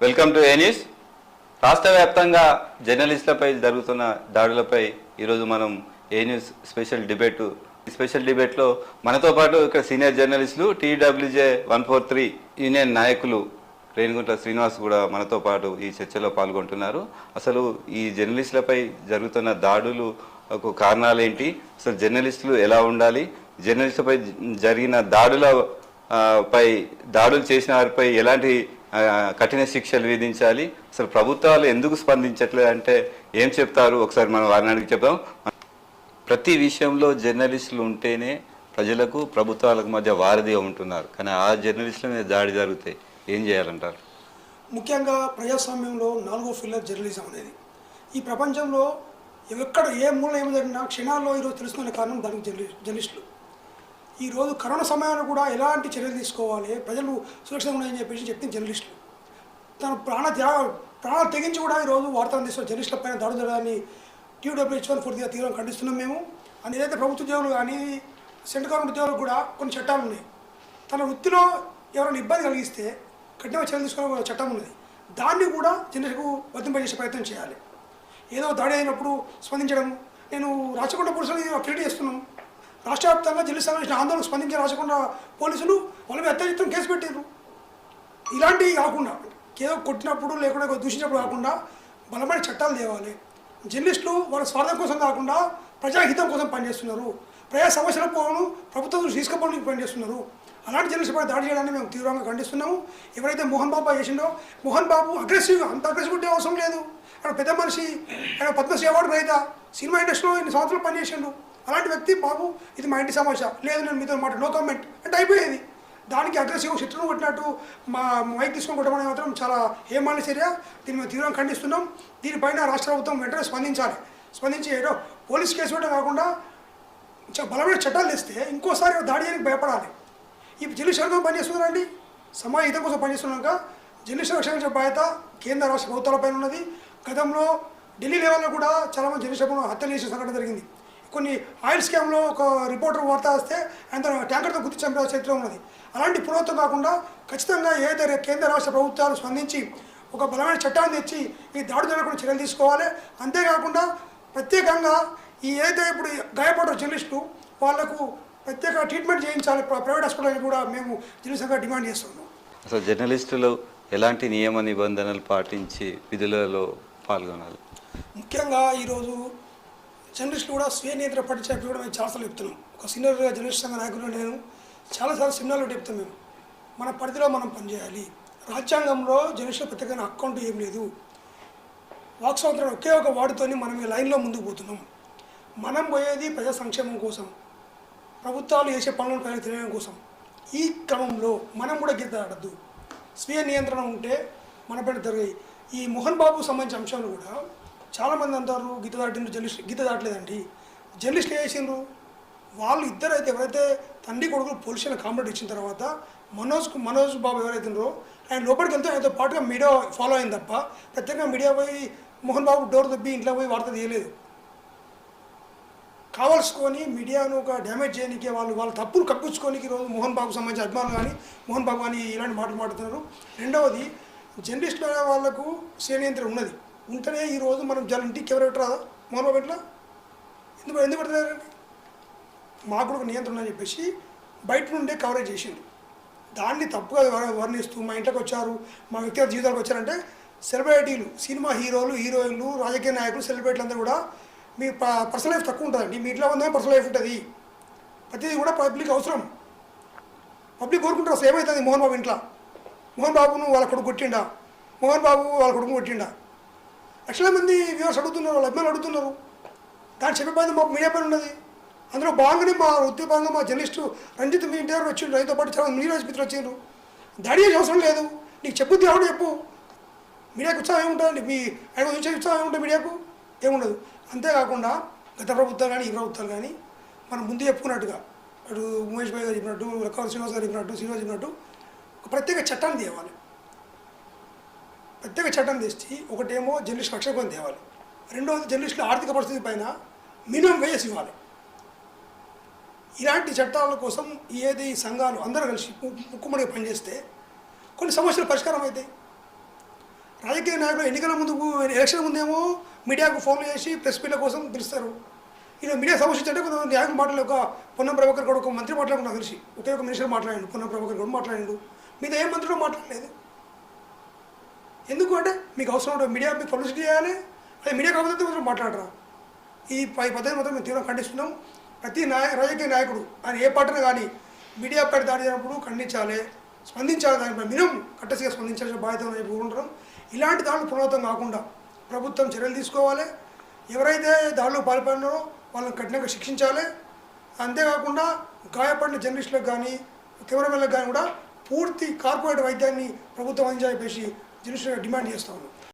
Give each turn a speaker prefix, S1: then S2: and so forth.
S1: Welcome to ఏన్యూస్. రాష్ట్ర వ్యాప్తంగా జర్నలిస్టులపై జరుగుతున్న దాడులపై ఈరోజు మనం ఏ న్యూస్ స్పెషల్ డిబేట్ ఈ స్పెషల్ డిబేట్లో మనతో పాటు ఇక్కడ సీనియర్ జర్నలిస్టులు TWJ one four three union నాయకులు రేణుగుంట్ల శ్రీనివాస్ కూడా మనతో పాటు ఈ చర్చలో పాల్గొంటున్నారు. అసలు ఈ జర్నలిస్టులపై జరుగుతున్న దాడులు కారణాలు ఏంటి అసలు జర్నలిస్టులు ఎలా ఉండాలి? జర్నలిస్టులపై జరిగిన దాడుల పై దాడులు చేసిన వారిపై ఎలాంటి కఠిన శిక్షలు విధించాలి. అసలు ప్రభుత్వాలు ఎందుకు స్పందించట్లేదు అంటే ఏం చెప్తారు? ఒకసారి మనం వారిని అడిగి చెప్దాం. ప్రతి విషయంలో జర్నలిస్టులు ఉంటేనే ప్రజలకు ప్రభుత్వాలకు మధ్య వారధిగా ఉంటున్నారు. కానీ ఆ జర్నలిస్టుల మీద దాడి జరుగుతాయి ఏం చేయాలంటారు?
S2: ముఖ్యంగా ప్రజాస్వామ్యంలో నాలుగో ఫిల్లర్ జర్నలిజం అనేది. ఈ ప్రపంచంలో ఎక్కడ ఏ మూల ఏమి జరిగినా క్షణాల్లో ఈరోజు తెలుసుకునే కారణం దానికి జర్నలిస్టులు. ఈరోజు కరోనా సమయంలో కూడా ఎలాంటి చర్యలు తీసుకోవాలి? ప్రజలు సురక్షితంగా ఉన్నాయని చెప్పేసి చెప్పింది జర్నలిస్టులు. తన ప్రాణ త్యాగ ప్రాణాలు తెగించి కూడా ఈరోజు వార్తలు తీసుకున్న జర్నలిస్టుల పైన దాడి జరగాలని టీడబ్ల్యూహెచ్ వన్ పూర్తిగా తీవ్రం ఖండిస్తున్నాం మేము. అని ఏదైతే ప్రభుత్వ ఉద్యోగులు కానీ సెంట్రల్ గవర్నమెంట్ ఉద్యోగులు కూడా కొన్ని చట్టాలు ఉన్నాయి. తన వృత్తిలో ఎవరైనా ఇబ్బంది కలిగిస్తే కఠినమైన చర్యలు తీసుకునే చట్టం ఉన్నది. దాన్ని కూడా జర్నలిస్టుకు వర్తింపజేసే ప్రయత్నం చేయాలి. ఏదో దాడి అయినప్పుడు స్పందించడం. నేను రాచకొండ పురుషులు క్రియేట్ చేస్తున్నాను. రాష్ట్ర వ్యాప్తంగా జర్నలిస్ట్ సంబంధించిన ఆందోళన స్పందించి రాచకొండ పోలీసులు వాళ్ళ మీద కేసు పెట్టారు ఇలాంటివి కాకుండా ఏదో కొట్టినప్పుడు లేకుండా దూషించినప్పుడు కాకుండా బలమైన చట్టాలు తేవాలి. జర్నలిస్టులు వాళ్ళ స్వార్థం కోసం కాకుండా ప్రజాహితం కోసం పనిచేస్తున్నారు. ప్రజా సమస్యల పోవడం ప్రభుత్వం దృష్టి తీసుకుపోవడానికి పనిచేస్తున్నారు. అలాంటి జర్నలిస్టులపై దాడి చేయడాన్ని మేము తీవ్రంగా ఖండిస్తున్నాము. ఎవరైతే మోహన్ బాబు చేసిండో మోహన్ బాబు అగ్రెసివ్గా అంత అగ్రెసివ్ ఉంటే అవసరం లేదు. ఆయన పెద్ద మనిషి ఆయన పద్మశ్రీ అవార్డు రైత సినిమా ఇండస్ట్రీలో ఇన్ని సంవత్సరాలు పనిచేసిండు. అలాంటి వ్యక్తి బాబు ఇది మా ఇంటి సమస్య లేదు నేను మీతో మాట నో కామెంట్ అంటే అయిపోయేది. దానికి అగ్రెసివ్ శత్రువును కొట్టినట్టు మా మైక్ తీసుకొని కొట్టమని మాత్రం చాలా ఏమాలి చర్య. దీన్ని మేము తీవ్రంగా ఖండిస్తున్నాం. దీనిపైన రాష్ట్ర ప్రభుత్వం వెంటనే స్పందించాలి. స్పందించి ఏదో పోలీస్ కేసు కూడా కాకుండా బలమైన చట్టాలు తెస్తే ఇంకోసారి దాడి చేయడానికి భయపడాలి. ఈ జిల్లు రంగం పనిచేస్తున్నారండి సమాజ హితం కోసం పనిచేస్తున్నాక జిల్లు రక్షించే బాధ్యత కేంద్ర రాష్ట్ర ప్రభుత్వాలపైన ఉన్నది. గతంలో ఢిల్లీ లెవెల్లో కూడా చాలామంది జర్నలిస్టులను హత్యలు చేసే సంఘటన జరిగింది. కొన్ని ఆయిల్ స్కామ్లో ఒక రిపోర్టర్ వార్త వస్తే ఆయన ట్యాంకర్తో గుర్తి చంపే చరిత్ర ఉన్నది. అలాంటి పురోగతం కాకుండా ఖచ్చితంగా ఏదైతే కేంద్ర రాష్ట్ర ప్రభుత్వాలు స్పందించి ఒక బలమైన చట్టాన్ని తెచ్చి ఈ దాడి జరగకుండా చర్యలు తీసుకోవాలి. అంతేకాకుండా ప్రత్యేకంగా ఈ ఏదైతే ఇప్పుడు గాయపడ్డ జర్నలిస్టు వాళ్ళకు ప్రత్యేక ట్రీట్మెంట్ చేయించాలి. ప్ర- ప్రైవేట్ హాస్పిటల్ కూడా మేము జర్నలిస్టుగా డిమాండ్ చేస్తున్నాం.
S1: అసలు జర్నలిస్టులు ఎలాంటి నియమ నిబంధనలు పాటించి విధులలో పాల్గొనాలి?
S2: ముఖ్యంగా ఈరోజు జర్నలిస్టులు కూడా స్వీయ నియంత్రణ పట్టించే కూడా మేము చాలాసార్లు చెప్తున్నాం. ఒక సీనియర్ జర్నలిస్ట్ సంఘ నాయకులు నేను చాలాసార్లు సినిమాలు చెప్తాం మేము. మన పరిధిలో మనం పనిచేయాలి. రాజ్యాంగంలో జర్నలిస్టుల ప్రత్యేకమైన అకౌంట్ ఏం లేదు. వాక్ స్వాతంత్రం ఒకే ఒక వాడుతోని మనం ఈ లైన్లో ముందుకు పోతున్నాం. మనం పోయేది ప్రజా సంక్షేమం కోసం ప్రభుత్వాలు చేసే పనులను ప్రజలకు తెలియడం కోసం. ఈ క్రమంలో మనం కూడా గీత ఆడద్దు. స్వీయ నియంత్రణ ఉంటే మన పైన జరిగాయి ఈ మోహన్ బాబు సంబంధించిన అంశాలు కూడా చాలామంది అంటారు గీత దాటిండ్రు జర్నలిస్ట్ గీత దాటలేదండి. జర్నలిస్ట్ చేసిండ్రు? వాళ్ళు ఇద్దరు అయితే ఎవరైతే తండ్రి కొడుకులు పోలీసులను కాంప్లైంట్ ఇచ్చిన తర్వాత మనోజ్ మనోజ్ బాబు ఎవరైతే ఆయన లోపలికి వెళ్తే ఆయనతో పాటుగా మీడియా ఫాలో అయింది తప్ప ప్రత్యేకంగా మీడియా పోయి మోహన్ బాబు డోర్ దొబ్బి ఇంట్లో పోయి వార్త తీయలేదు. కావాల్సుకొని మీడియాను ఒక డ్యామేజ్ చేయడానికి వాళ్ళు వాళ్ళ తప్పులు కప్పించుకోనికి ఈరోజు మోహన్ బాబుకు సంబంధించి అభిమానులు కానీ మోహన్ బాబు కానీ ఇలాంటి మాటలు మాట్లాడుతున్నారు. రెండవది జర్నలిస్టుల వాళ్ళకు శ్రేణియంత్రం ఉన్నది. ఉంటేనే ఈరోజు మనం జల ఇంటికి ఎవరు పెట్టరాదా మోహన్ బాబు ఎందుకు ఎందుకు పెడతారండి మాకు కూడా ఒక నియంత్రణ అని చెప్పేసి బయట నుండే కవరేజ్ చేసిండు. దాన్ని తప్పుగా వర్ణిస్తూ మా ఇంట్లోకి వచ్చారు మా వ్యక్తిగత జీవితాలకు వచ్చారంటే సెలబ్రిటీలు సినిమా హీరోలు హీరోయిన్లు రాజకీయ నాయకులు సెలబ్రిటీలు అందరూ కూడా మీ పర్సనల్ లైఫ్ తక్కువ ఉంటుందండి. మీ ఇంట్లో ఉందే పర్సనల్ లైఫ్ ఉంటుంది. ప్రతిదీ కూడా పబ్లిక్ అవసరం. పబ్లిక్ కోరుకుంటారు అసలు ఏమవుతుంది మోహన్ బాబు ఇంట్లో. మోహన్ బాబును వాళ్ళ కొడుకు కొట్టిండా? మోహన్ బాబు వాళ్ళ కొడుకు కొట్టిండా? లక్షల మంది వ్యూవర్స్ అడుగుతున్నారు వాళ్ళ అభిమానులు అడుగుతున్నారు. దాన్ని చెప్పే బాధ్యత మాకు మీడియా పైన ఉన్నది. అందులో భాగంగానే మా వృత్తి మా జర్నలిస్టు రంజిత్ మీ ఇంటి దగ్గర వచ్చిండు రైతుతో పాటు చాలా మీడియా మిత్రులు వచ్చిండ్రు. దాడి చేసే అవసరం లేదు. నీకు చెప్పుద్ది ఎవడు చెప్పు. మీడియాకు ఉత్సాహం ఏముంటుందండి? మీ ఐదు నుంచి ఉత్సాహం ఏముంటుంది మీడియాకు? ఏముండదు. అంతేకాకుండా గత ప్రభుత్వాలు కానీ ఈ ప్రభుత్వాలు కానీ మనం ముందు చెప్పుకున్నట్టుగా అటు ఉమేష్ భాయ్ గారు చెప్పినట్టు రకాల శ్రీనివాస్ గారు చెప్పినట్టు శ్రీనివాస్ చెప్పినట్టు ఒక ప్రత్యేక చట్టాన్ని తేవాలి. ప్రత్యేక చట్టం తెచ్చి ఒకటేమో జర్నలిస్ట్ రక్షణ తేవాలి. రెండవది జర్నలిస్టుల ఆర్థిక పరిస్థితి పైన మినిమం వేయస్ ఇవ్వాలి. ఇలాంటి చట్టాల కోసం ఏది సంఘాలు అందరూ కలిసి ముక్కుమడిగా పనిచేస్తే కొన్ని సమస్యలు పరిష్కారం అవుతాయి. రాజకీయ నాయకులు ఎన్నికల ముందు ఎలక్షన్ ముందేమో మీడియాకు ఫోన్లు చేసి ప్రెస్ మీట్ల కోసం పిలుస్తారు. ఇలా మీడియా సమస్య అంటే కొంతమంది నాయకులు మాట్లాడే ఒక పొన్నం ప్రభాకర్ కూడా ఒక మంత్రి మాట్లాడుకున్నా కలిసి తెలిసి. ఒకే ఒక మినిస్టర్ మాట్లాడాడు పొన్నం ప్రభాకర్ కూడా మాట్లాడాడు. మీద ఏ మంత్రిలో మాట్లాడలేదు. ఎందుకు అంటే మీకు అవసరం ఉంటుంది మీడియా మీకు పబ్లిసిటీ చేయాలి. అదే మీడియా కాకపోతే మాత్రం మాట్లాడరా. ఈ పై పద్ధతి మాత్రం మేము తీవ్రంగా ఖండిస్తున్నాం. ప్రతి నాయ రాజకీయ నాయకుడు ఆయన ఏ పార్టీని కానీ మీడియా పై దాడి చేసినప్పుడు ఖండించాలి స్పందించాలి. దానిపై మినిమం కట్టసిగా స్పందించాల్సిన బాధ్యత ఉన్నది ఇలాంటి దాడులు పునరావృతం కాకుండా ప్రభుత్వం చర్యలు తీసుకోవాలి. ఎవరైతే దాడులు పాల్పడినారో వాళ్ళని కఠినంగా శిక్షించాలి. అంతేకాకుండా గాయపడిన జర్నలిస్టులకు కానీ కెమెరామెన్లకు కానీ కూడా పూర్తి కార్పొరేట్ వైద్యాన్ని ప్రభుత్వం అందించాలని చెప్పేసి జర్నలిస్టులుగా డిమాండ్ చేస్తా ఉన్నాం